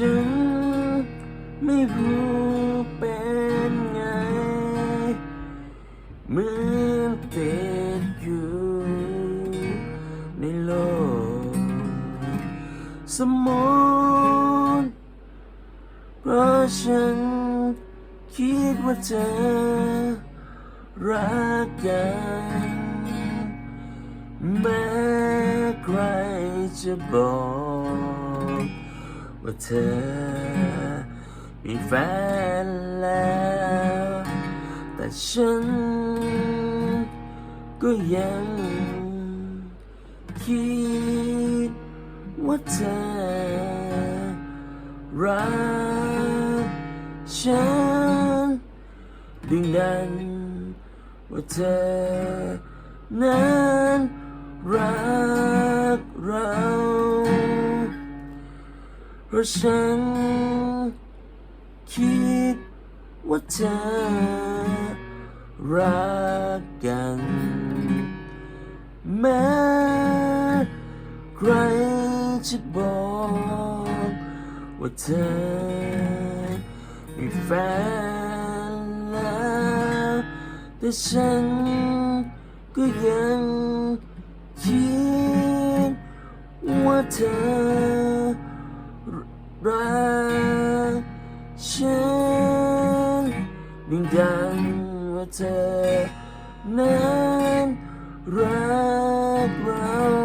ฉันไม่รู้เป็นไงเหมือนติดอยู่ในโลกสมองเพราะฉันคิดว่าเธอรักกันแม้ใครจะบอก ว่าเธอ มีแฟนแล้ว แต่ฉันก็ยังคิดว่าเธอรักฉันดึงดันว่าเธอนั้นรัก เพราะฉันคิดว่าเธอรักกัน แม้ใครจะบอกว่าเธอมีแฟนแล้วแต่ฉันก็ยังคิดว่าเธอ รัฉันดึงดังว่าเธอนั้นรักเรา